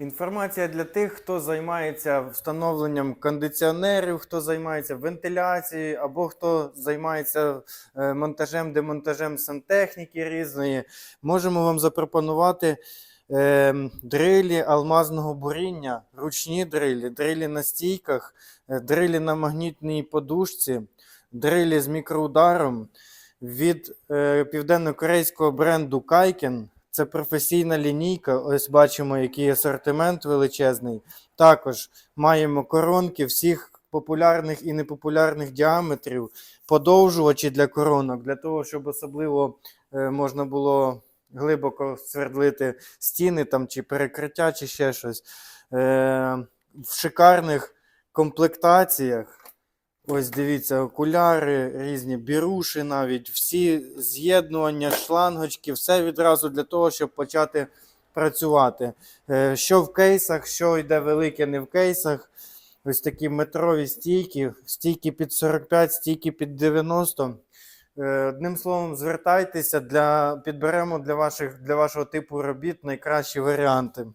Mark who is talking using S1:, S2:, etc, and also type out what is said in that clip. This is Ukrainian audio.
S1: Інформація для тих, хто займається встановленням кондиціонерів, хто займається вентиляцією, або хто займається е, монтажем, демонтажем сантехніки різної. Можемо вам запропонувати е, дрилі алмазного буріння, ручні дрилі, дрилі на стійках, е, дрилі на магнітній подушці, дрилі з мікроударом від південно-корейського бренду Kaiken. Це професійна лінійка. Ось бачимо, який асортимент величезний. Також маємо коронки всіх популярних і непопулярних діаметрів, подовжувачі для коронок, для того, щоб особливо е, можна було глибоко свердлити стіни там, чи перекриття, чи ще щось. Е, в шикарних комплектаціях. Ось дивіться, окуляри різні, біруші навіть, всі з'єднування, шлангочки, все відразу для того, щоб почати працювати. Е, Що в кейсах, що йде велике, не в кейсах. Ось такі метрові стійки, стійки під 45, стійки під 90. Е, Одним словом, звертайтеся для підберемо для ваших для вашого типу робіт найкращі варіанти.